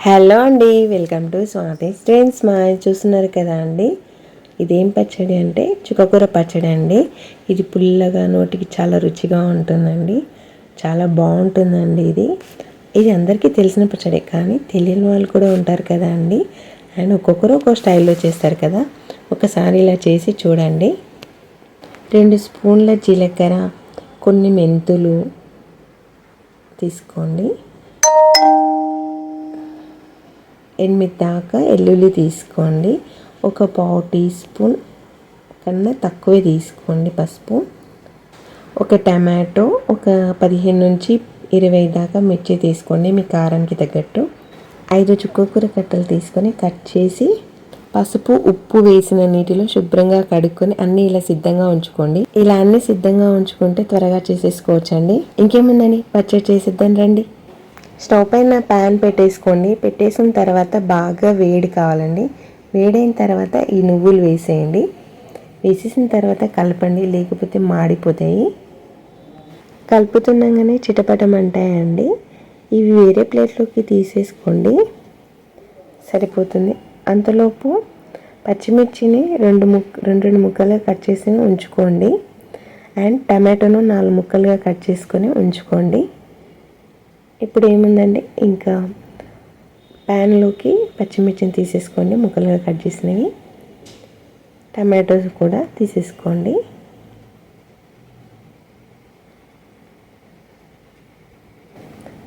Hello అండి welcome to Swathi Staines మా చూస్తున్నారు కదా అండి? ఇదేం పచ్చడి అంటే? చుక్కకూర పచ్చడి అండి. ఇది పుల్లగా నోటికి చాలా రుచిగా ఉంటుందండి. చాలా బాగుంటుందండి ఇది. ఇది అందరికీ తెలిసిన పచ్చడి కానీ తెలియని వాళ్ళు కూడా ఉంటారు కదా అండి. అండ్ ఒక్కొక్కరు ఒక్కో స్టైల్లో చేస్తారు కదా. ఒకసారి ఇలా చేసి చూడండి. రెండు స్పూన్ల జీలకర్ర కొన్ని మెంతులు తీసుకోండి. ఎనిమిది దాకా ఎల్లుల్లి తీసుకోండి. ఒక పావు టీ స్పూన్ కన్నా తక్కువే తీసుకోండి పసుపు. ఒక టమాటో ఒక పదిహేను నుంచి ఇరవై దాకా మిర్చి తీసుకోండి మీ కారానికి తగ్గట్టు. ఐదు చుక్కకూర కట్టలు తీసుకొని కట్ చేసి పసుపు ఉప్పు వేసిన నీటిలో శుభ్రంగా కడుక్కొని అన్నీ ఇలా సిద్ధంగా ఉంచుకోండి. ఇలా అన్నీ సిద్ధంగా ఉంచుకుంటే త్వరగా చేసేసుకోవచ్చండి. ఇంకేముందని పచ్చడి చేసిద్దాం రండి. స్టవ్ పైన ప్యాన్ పెట్టేసుకోండి. పెట్టేసిన తర్వాత బాగా వేడి కావాలండి. వేడైన తర్వాత ఈ నువ్వులు వేసేయండి. వేసేసిన తర్వాత కలపండి లేకపోతే మాడిపోతాయి. కలుపుతుండగానే చిటపటమంటాయండి ఇవి వేరే ప్లేట్లోకి తీసేసుకోండి. సరిపోతుంది. అంతలోపు పచ్చిమిర్చిని రెండు ముక్ రెండు రెండు ముక్కలుగా కట్ చేసి ఉంచుకోండి. అండ్ టమాటోను నాలుగు ముక్కలుగా కట్ చేసుకొని ఉంచుకోండి. ఇప్పుడు ఏముందండి ఇంకా ప్యాన్లోకి పచ్చిమిర్చిని తీసేసుకోండి. ముక్కలుగా కట్ చేసినవి. టమాటోస్ కూడా తీసేసుకోండి.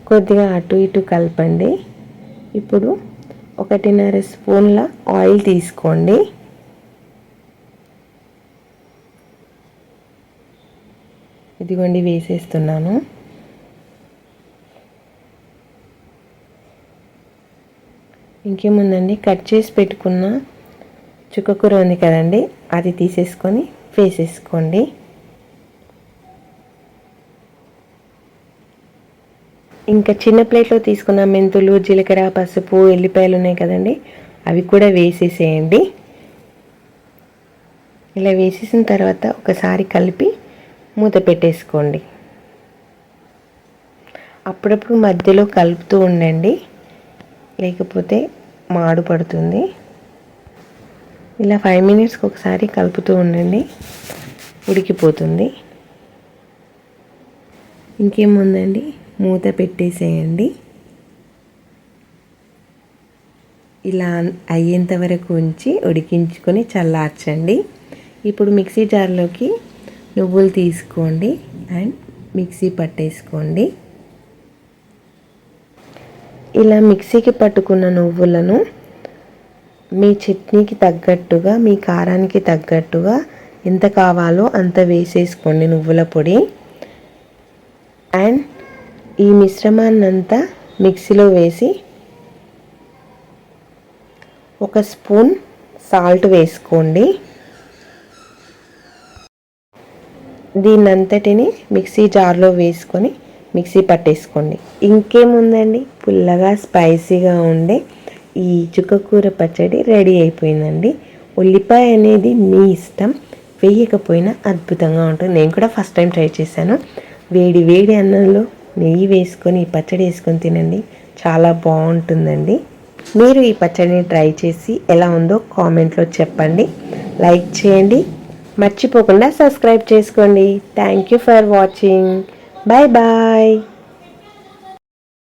కొద్దిగా అటు ఇటు కలపండి. ఇప్పుడు ఒకటిన్నర స్పూన్ల ఆయిల్ తీసుకోండి. ఇదిగోండి వేసేస్తున్నాను. ఇంకేముందండి? కట్ చేసి పెట్టుకున్న చుక్కకూర ఉంది కదండి. అది తీసేసుకొని వేసేసుకోండి. ఇంకా చిన్న ప్లేట్లో తీసుకున్న మెంతులు జీలకర్ర పసుపు ఎల్లిపాయలు ఉన్నాయి కదండి. అవి కూడా వేసేసేయండి. ఇలా వేసేసిన తర్వాత ఒకసారి కలిపి మూత పెట్టేసుకోండి. అప్పుడప్పుడు మధ్యలో కలుపుతూ ఉండండి. లేకపోతే మాడు పడుతుంది. ఇలా ఫైవ్ మినిట్స్కి ఒకసారి కలుపుతూ ఉండండి. ఉడికిపోతుంది. ఇంకేముందండి? మూత పెట్టేసేయండి. ఇలా అయ్యేంత వరకు ఉంచి ఉడికించుకొని చల్లార్చండి. ఇప్పుడు మిక్సీ జార్లోకి నువ్వులు తీసుకోండి. అండ్ మిక్సీ పట్టేసుకోండి. ఇలా మిక్సీకి పట్టుకున్న నువ్వులను మీ చట్నీకి తగ్గట్టుగా మీ కారానికి తగ్గట్టుగా ఎంత కావాలో అంత వేసేసుకోండి నువ్వుల పొడి. అండ్ ఈ మిశ్రమాన్నంతా మిక్సీలో వేసి ఒక స్పూన్ సాల్ట్ వేసుకోండి. దీన్నంతటిని మిక్సీ జార్లో వేసుకొని మిక్సీ పట్టేసుకోండి. ఇంకేముందండి? పుల్లగా స్పైసీగా ఉండే ఈ చుక్కకూర పచ్చడి రెడీ అయిపోయిందండి. ఉల్లిపాయ అనేది మీ ఇష్టం. వేయకపోయినా అద్భుతంగా ఉంటుంది. నేను కూడా ఫస్ట్ టైం ట్రై చేశాను. వేడి వేడి అన్నంలో నెయ్యి వేసుకొని ఈ పచ్చడి వేసుకొని తినండి. చాలా బాగుంటుందండి. మీరు ఈ పచ్చడిని ట్రై చేసి ఎలా ఉందో కామెంట్లో చెప్పండి. లైక్ చేయండి. మర్చిపోకుండా సబ్స్క్రైబ్ చేసుకోండి. Thank you for watching. Bye-bye!